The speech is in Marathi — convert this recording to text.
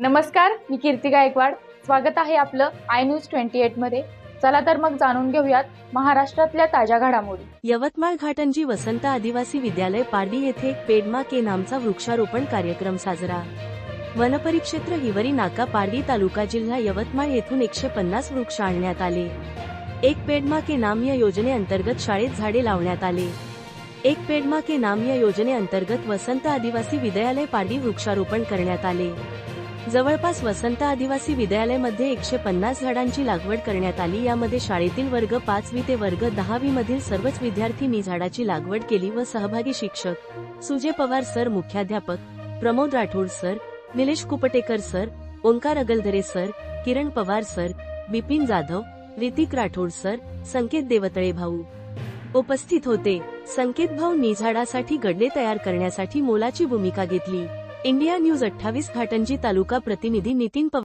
नमस्कार मी कीर्ती गायकवाड. स्वागत आहे आपलं आय न्यूज ट्वेंटी एटमध्ये. चला तर मग जाणून घेऊयात महाराष्ट्रातल्या ताज्या घडामोडी. यवतमाळ घाटंजी वसंत आदिवासी विद्यालय पारडी येथे पेडमा के नामचा वृक्षारोपण कार्यक्रम साजरा. वनपरिक्षेत्र हिवरी नाका पारडी तालुका जिल्हा यवतमाळ येथून एकशे पन्नास वृक्ष आणण्यात आले. एक पेडमा के नाम या योजनेअंतर्गत शाळेत झाडे लावण्यात आले. एक पेडमा के नाम या योजनेअंतर्गत वसंत आदिवासी विद्यालय पारडी वृक्षारोपण करण्यात आले. जवळपास वसंत आदिवासी विद्यालयामध्ये एकशे पन्नास झाडांची लागवड करण्यात आली. यामध्ये शाळेतील वर्ग पाचवी ते वर्ग दहावी मधील सर्वच विद्यार्थ्यांनी झाडाची लागवड केली व सहभागी शिक्षक. सुजय पवार सर मुख्याध्यापक. Pramod Rathod sir. Nilesh Kuptekar sir. Omkar Agaldhare sir. Kiran Pawar sir. Bipin Jadhav. Hrithik Rathod sir. Sanket Devtale भाऊ. उपस्थित होते. संकेत भाऊ निझाडासाठी गडले तयार करण्यासाठी मोलाची भूमिका घेतली. इंडिया न्यूज अठ्ठावीस घाटंजी तालुका प्रतिनिधी नितीन पवार